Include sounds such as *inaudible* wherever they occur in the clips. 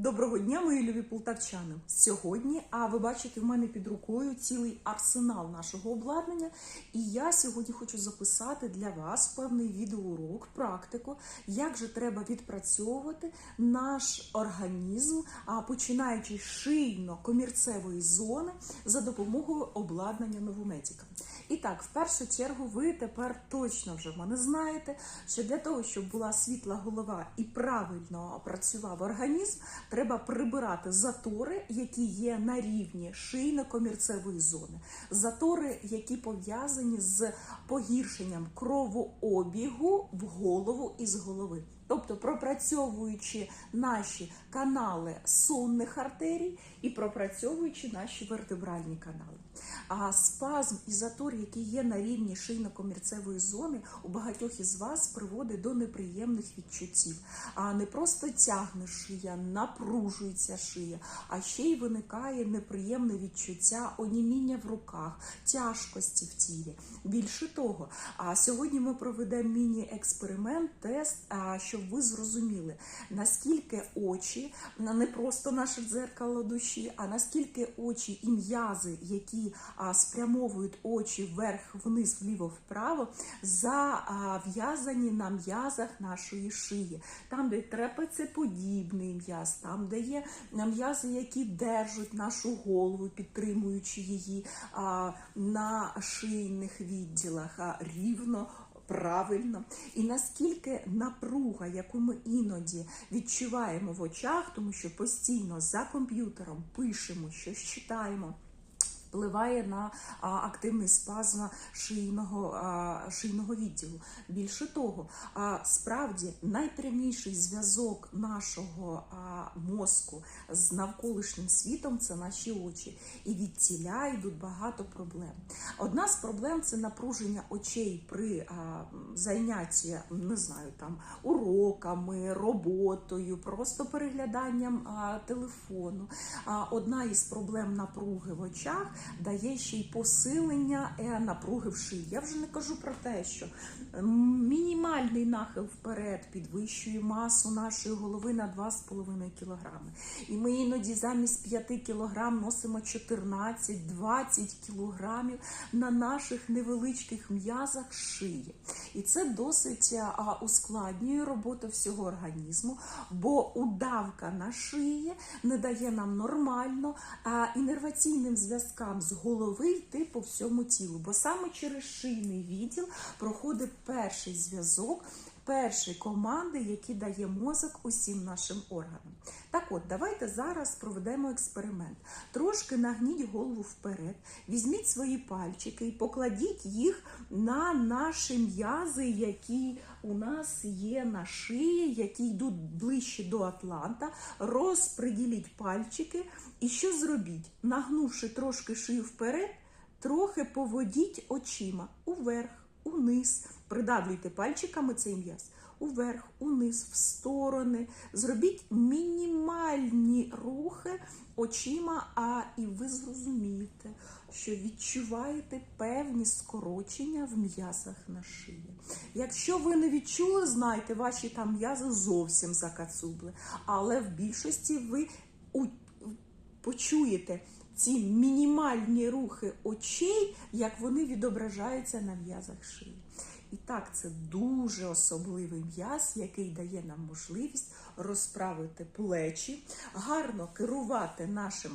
Доброго дня, мої любі полтавчани. Сьогодні, а ви бачите, в мене під рукою цілий арсенал нашого обладнання. І я сьогодні хочу записати для вас певний відеоурок, практику, як же треба відпрацьовувати наш організм, починаючи з шийно-комірцевої зони за допомогою обладнання Новомедіка. І так, в першу чергу, ви тепер точно вже в мене знаєте, що для того, щоб була світла голова і правильно працював організм, треба прибирати затори, які є на рівні шийно-комірцевої зони, затори, які пов'язані з погіршенням кровообігу в голову і з голови. Тобто пропрацьовуючи наші канали сонних артерій і пропрацьовуючи наші вертебральні канали. А спазм і затор, який є на рівні шийно-комірцевої зони, у багатьох із вас приводить до неприємних відчуттів. А не просто тягне шия, напружується шия, а ще й виникає неприємне відчуття оніміння в руках, тяжкості в тілі. Більше того, а сьогодні ми проведемо міні-експеримент, тест, щоб ви зрозуміли, наскільки очі, не просто наше дзеркало душі, а наскільки очі і м'язи, які а, спрямовують очі вверх, вниз, вліво, вправо, зав'язані на м'язах нашої шиї. Там, де трапецеподібний м'яз, там, де є м'язи, які держать нашу голову, підтримуючи її на шийних відділах рівно. Правильно, і наскільки напруга, яку ми іноді відчуваємо в очах, тому що постійно за комп'ютером пишемо, щось читаємо. Впливає на активний спазм шийного, шийного відділу. Більше того, справді найпряміший зв'язок нашого мозку з навколишнім світом це наші очі. І від тіля йдуть багато проблем. Одна з проблем це напруження очей при зайнятті, не знаю, там уроками, роботою, просто перегляданням телефону. Одна із проблем напруги в очах дає ще й посилення е, напруги в шиї. Я вже не кажу про те, що мінімальний нахил вперед підвищує масу нашої голови на 2,5 кг. І ми іноді замість 5 кг носимо 14-20 кг на наших невеличких м'язах шиї. І це досить а, ускладнює роботу всього організму, бо удавка на шиї не дає нам нормально а, інерваційним зв'язкам з голови йти по всьому тілу. Бо саме через шийний відділ проходить перший зв'язок. Перші команди, які дає мозок усім нашим органам. Так от, давайте зараз проведемо експеримент. Трошки нагніть голову вперед, візьміть свої пальчики і покладіть їх на наші м'язи, які у нас є на шиї, які йдуть ближче до Атланта. Розпреділіть пальчики. І що зробіть? Нагнувши трошки шию вперед, трохи поводіть очима уверх, униз. Придавлюйте пальчиками цей м'яз. Уверх, униз, в сторони. Зробіть мінімальні рухи очима, а і ви зрозумієте, що відчуваєте певні скорочення в м'язах на шиї. Якщо ви не відчули, знайте, ваші там м'язи зовсім закацубли. Але в більшості ви почуєте ці мінімальні рухи очей, як вони відображаються на м'язах шиї. І так, це дуже особливий м'яз, який дає нам можливість розправити плечі, гарно керувати нашим.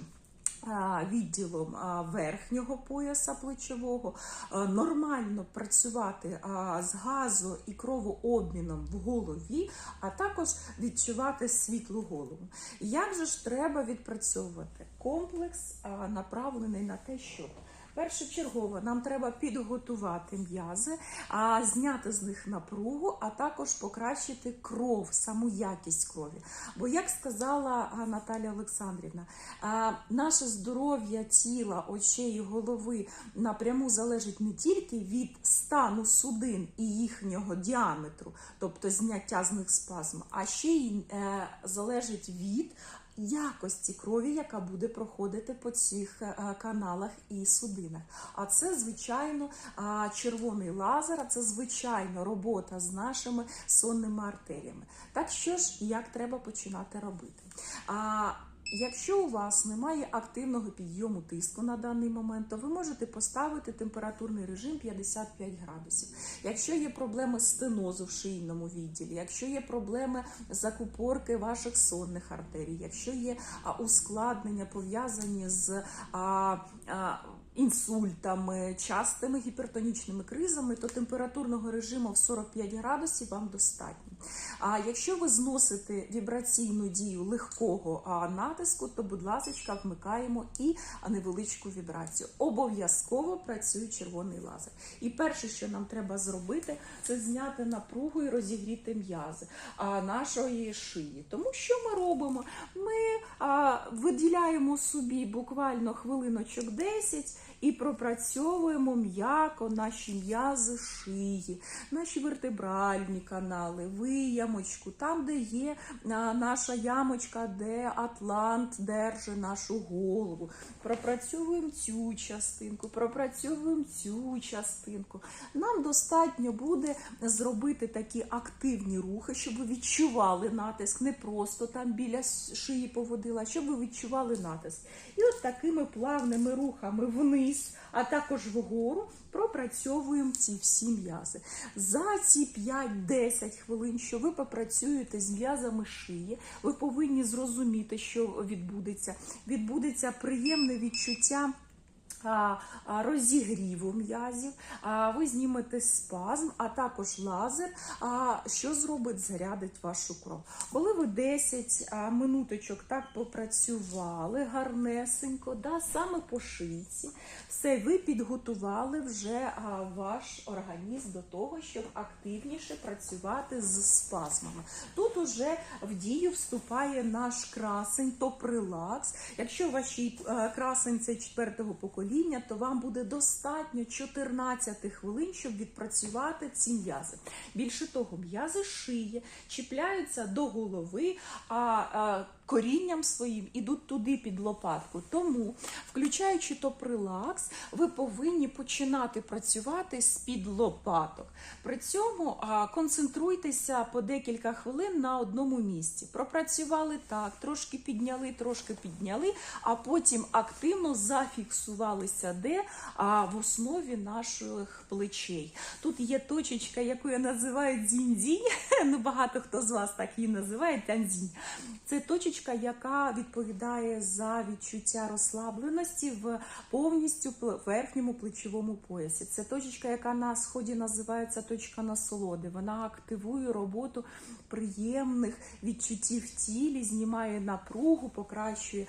Відділом верхнього пояса плечового, нормально працювати з газо і кровообміном в голові, а також відчувати світлу голову. Як же ж треба відпрацьовувати? Комплекс направлений на те, щоб Першочергово нам треба підготувати м'язи, а зняти з них напругу, а також покращити кров, саму якість крові. Бо, як сказала Наталя Олександрівна, наше здоров'я тіла, очей, голови напряму залежить не тільки від стану судин і їхнього діаметру, тобто зняття з них спазму, а ще й е, залежить від якості крові, яка буде проходити по цих е, каналах і судинах. А це, звичайно, червоний лазер, а це звичайно робота з нашими сонними артеріями. Так що ж, як треба починати робити? Якщо у вас немає активного підйому тиску на даний момент, то ви можете поставити температурний режим 55 градусів. Якщо є проблеми стенозу в шийному відділі, якщо є проблеми закупорки ваших сонних артерій, якщо є ускладнення пов'язані з а, а, інсультами, частими гіпертонічними кризами, то температурного режиму в 45 градусів вам достатньо. А якщо ви зносите вібраційну дію легкого натиску, то, будь ласка, вмикаємо і невеличку вібрацію. Обов'язково працює червоний лазер. І перше, що нам треба зробити, це зняти напругу і розігріти м'язи нашої шиї. Тому що ми робимо? Ми виділяємо собі буквально хвилиночок 10 і пропрацьовуємо м'яко наші м'язи шиї, наші вертебральні канали, виямочку, там, де є наша ямочка, де атлант держить нашу голову. Пропрацьовуємо цю частинку, пропрацьовуємо цю частинку. Нам достатньо буде зробити такі активні рухи, щоб ви відчували натиск, не просто там біля шиї поводила, щоб ви відчували натиск. І от такими плавними рухами вниз, а також вгору пропрацьовуємо ці всі м'язи. За ці 5-10 хвилин, що ви попрацюєте з м'язами шиї, ви повинні зрозуміти, що відбудеться. Відбудеться приємне відчуття. Розігріву м'язів, ви знімете спазм, а також лазер, що зробить, зарядить вашу кров. Коли ви 10 минуточок так попрацювали гарнесенько, да, саме по шийці, все, ви підготували вже ваш організм до того, щоб активніше працювати з спазмами. Тут уже в дію вступає наш красень, топрилакс. Якщо вашій е, красень це четвертого покоління, то вам буде достатньо 14 хвилин, щоб відпрацювати ці м'язи. Більше того, м'язи шиї чіпляються до голови, а корінням своїм ідуть туди під лопатку. Тому, включаючи топрилакс, ви повинні починати працювати з під лопаток. При цьому концентруйтеся по декілька хвилин на одному місці. Пропрацювали так, трошки підняли, трошки підняли, а потім активно зафіксувалися де а, в основі наших плечей. Тут є точечка, яку я називаю дзінь-дзінь. *laughs* Ну, багато хто з вас так її називає тяньзінь. Це точечка, яка відповідає за відчуття розслабленості в повністю верхньому плечовому поясі. Це точечка, яка на сході називається точка насолоди. Вона активує роботу приємних відчуттів в тілі, знімає напругу, покращує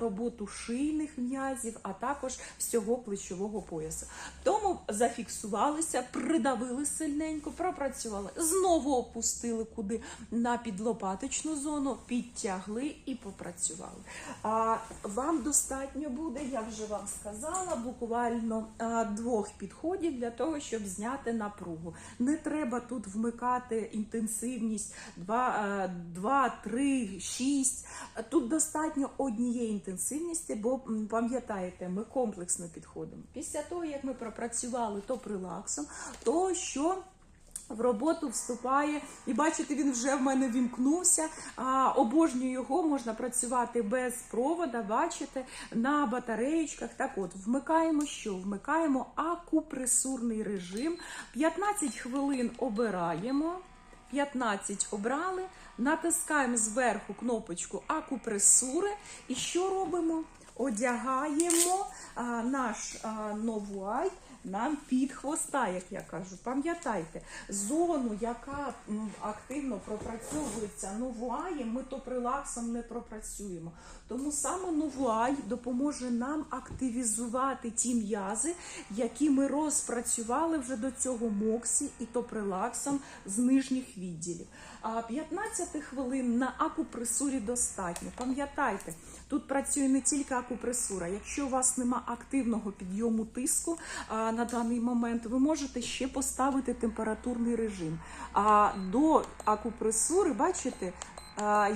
роботу шийних м'язів, а також всього плечового поясу. Тому зафіксувалися, придавили сильненько, пропрацювали, знову опустили куди на підлопаточну зону, підтягли і попрацювали. А вам достатньо буде, я вже вам сказала, буквально двох підходів для того, щоб зняти напругу. Не треба тут вмикати інтенсивність 2, 2 3, 6. Тут достатньо однієї інтенсивності, бо пам'ятаєте, ми комплексно підходимо. Після того, як ми пропрацювали то прилаксом, то що в роботу вступає, і бачите, він вже в мене вімкнувся. А, обожнюю його, можна працювати без провода, бачите, на батареєчках. Так от, вмикаємо що? Вмикаємо акупресурний режим. 15 хвилин обираємо. 15 обрали, натискаємо зверху кнопочку акупресури. І що робимо? Одягаємо а, наш а, новуай нам під хвоста, як я кажу. Пам'ятайте, зону, яка активно пропрацьовується новуаєм, ми то прилаксом не пропрацюємо. Тому саме новуай допоможе нам активізувати ті м'язи, які ми розпрацювали вже до цього моксі і то прилаксом з нижніх відділів. А 15 хвилин на акупресурі достатньо. Пам'ятайте, тут працює не тільки акупресура. Якщо у вас нема активного підйому тиску а, на даний момент, ви можете ще поставити температурний режим. А до акупресури, бачите, е,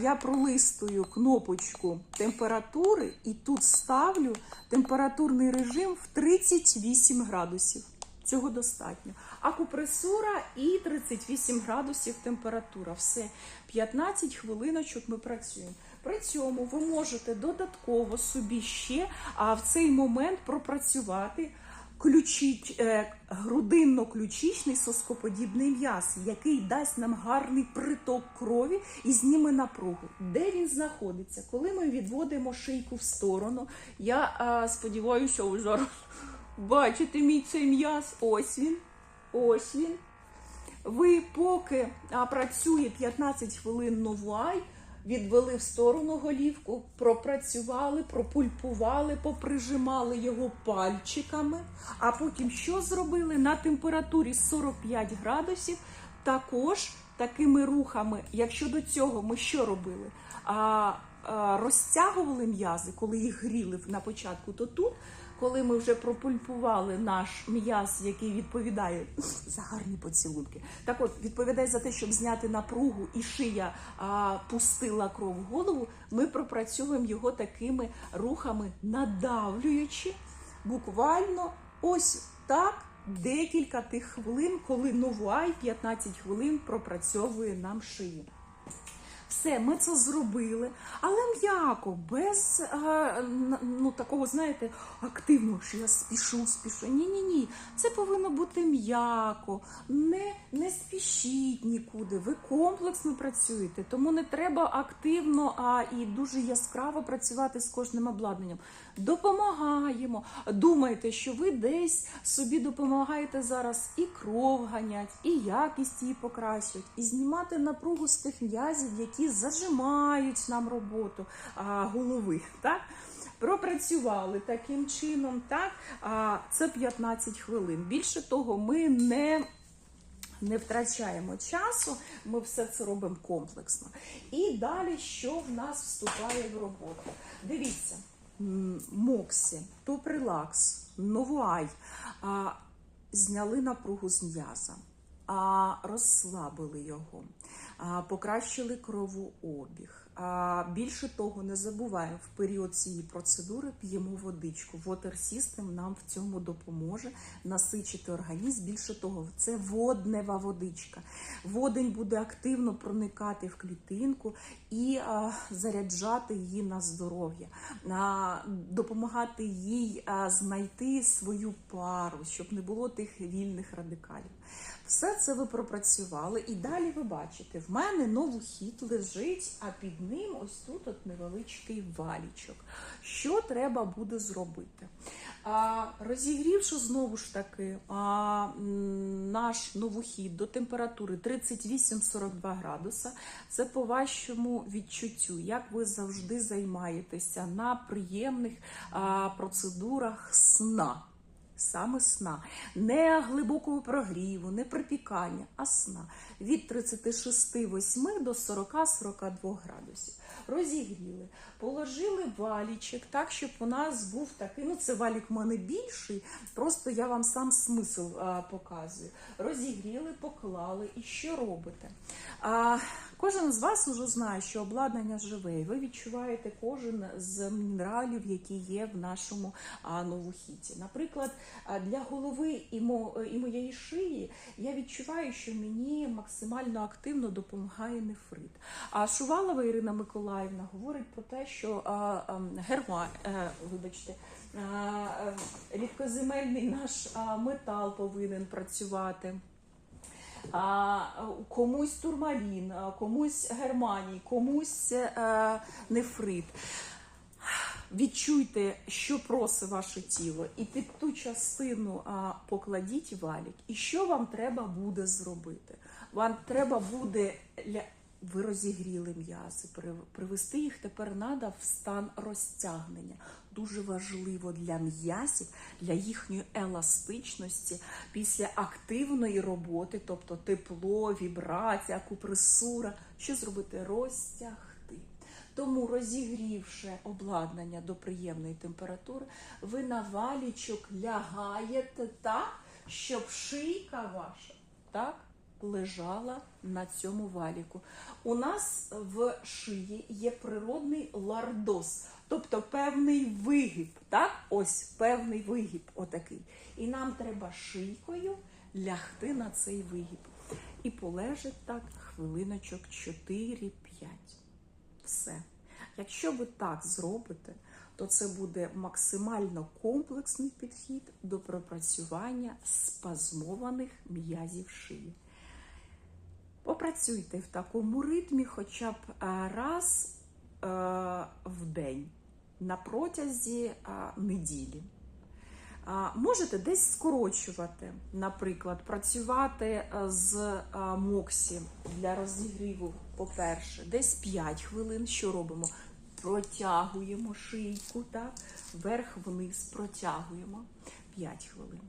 я пролистую кнопочку температури і тут ставлю температурний режим в 38 градусів. Цього достатньо. Акупресура і 38 градусів температура. Все, 15 хвилиночок ми працюємо. При цьому ви можете додатково собі ще а, в цей момент пропрацювати ключі, е, грудинно-ключичний соскоподібний м'яз, який дасть нам гарний приток крові і зніме напругу. Де він знаходиться? Коли ми відводимо шийку в сторону, я а, сподіваюся, ви зараз бачите мій цей м'яз. Ось він. Ось він. Ви поки а, працює 15 хвилин новуай, відвели в сторону голівку, пропрацювали, пропульпували, поприжимали його пальчиками. А потім що зробили? На температурі 45 градусів також такими рухами, якщо до цього ми що робили? А, а, розтягували м'язи, коли їх гріли на початку, то тут коли ми вже пропульпували наш м'яз, який відповідає *sniffs* за гарні поцілунки, так от відповідає за те, щоб зняти напругу і шия а, пустила кров в голову, ми пропрацьовуємо його такими рухами, надавлюючи буквально ось так. Декілька тих хвилин, коли новуай 15 хвилин пропрацьовує нам шию. Все, ми це зробили, але м'яко, без а, ну, такого, знаєте, активного, що я спішу, спішу. Ні, ні, ні. Це повинно бути м'яко. Не, не спішіть нікуди. Ви комплексно працюєте, тому не треба активно а і дуже яскраво працювати з кожним обладнанням. Допомагаємо. Думайте, що ви десь собі допомагаєте зараз і кров ганять, і якість її покращують, і знімати напругу з тих м'язів, які зажимають нам роботу а, голови. Так? Пропрацювали таким чином, так? А, це 15 хвилин. Більше того, ми не не втрачаємо часу, ми все це робимо комплексно. І далі, що в нас вступає в роботу? Дивіться, Моксі, Топрелакс, Новуай а, зняли напругу з м'яза, розслабили його, а, покращили кровообіг. А більше того, не забуваємо, в період цієї процедури п'ємо водичку. Water System нам в цьому допоможе насичити організм. Більше того, це воднева водичка. Водень буде активно проникати в клітинку і а, заряджати її на здоров'я, а, допомагати їй а, знайти свою пару, щоб не було тих вільних радикалів. Все це ви пропрацювали, і далі ви бачите, в мене новохід лежить, а під ним ось тут от невеличкий валічок. Що треба буде зробити? А, розігрівши знову ж таки а, наш новохід до температури 38-42 градуса, це по вашому відчуттю, як ви завжди займаєтеся на приємних а, процедурах сна. Саме сна, не глибокого прогріву, не припікання, а сна від 36,8 до 40-42 градусів. Розігріли, положили валічик так, щоб у нас був такий. Ну, це валік в мене більший, просто я вам сам смисл а, показую. Розігріли, поклали. І що робите? А, Кожен з вас вже знає, що обладнання живе, і ви відчуваєте кожен з мінералів, які є в нашому новохіті. Наприклад, для голови і, мо, і моєї шиї я відчуваю, що мені максимально активно допомагає нефрит. А Шувалова Ірина Миколаївна говорить про те, що герма, е, вибачте. е, Рідкоземельний наш метал повинен працювати комусь турмалін, а, комусь германій, комусь е, нефрит. Відчуйте, що просить ваше тіло, і під ту частину а, покладіть валік. І що вам треба буде зробити? Вам треба буде ля- ви розігріли м'язи, привести їх тепер треба в стан розтягнення. Дуже важливо для м'язів, для їхньої еластичності після активної роботи, тобто тепло, вібрація, акупресура. Що зробити? Розтягти. Тому, розігрівши обладнання до приємної температури, ви на валічок лягаєте так, щоб шийка ваша так, лежала на цьому валіку. У нас в шиї є природний лордоз, тобто певний вигиб. Так? Ось певний вигиб, отакий. І нам треба шийкою лягти на цей вигиб. І полежить так хвилиночок 4-5. Все. Якщо ви так зробите, то це буде максимально комплексний підхід до пропрацювання спазмованих м'язів шиї. Попрацюйте в такому ритмі хоча б раз е, в день на протязі неділі. Можете десь скорочувати, наприклад, працювати е, з е, Моксі для розігріву, по-перше, десь 5 хвилин. Що робимо? Протягуємо шийку, так? вверх-вниз протягуємо 5 хвилин.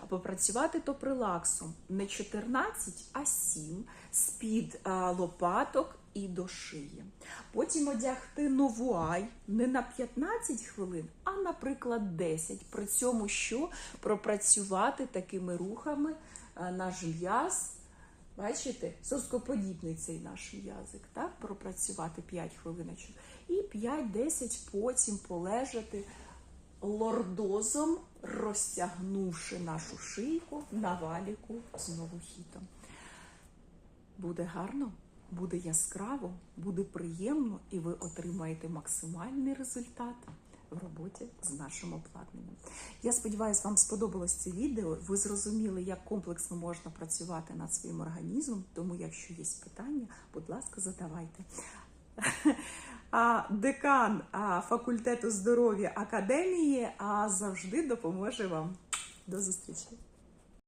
А попрацювати топрелаксом не 14, а 7 з-під е, лопаток і до шиї. Потім одягти новуай не на 15 хвилин, а, наприклад, 10. При цьому що пропрацювати такими рухами е, наш м'яз. Бачите, соскоподібний цей наш м'язик, так? Пропрацювати 5 хвилиночок. І 5-10 потім полежати лордозом, розтягнувши нашу шийку на валіку знову хітом. Буде гарно, буде яскраво, буде приємно, і ви отримаєте максимальний результат в роботі з нашим обладнанням. Я сподіваюся, вам сподобалось це відео. Ви зрозуміли, як комплексно можна працювати над своїм організмом. Тому, якщо є питання, будь ласка, задавайте. Декан факультету здоров'я академії завжди допоможе вам. До зустрічі!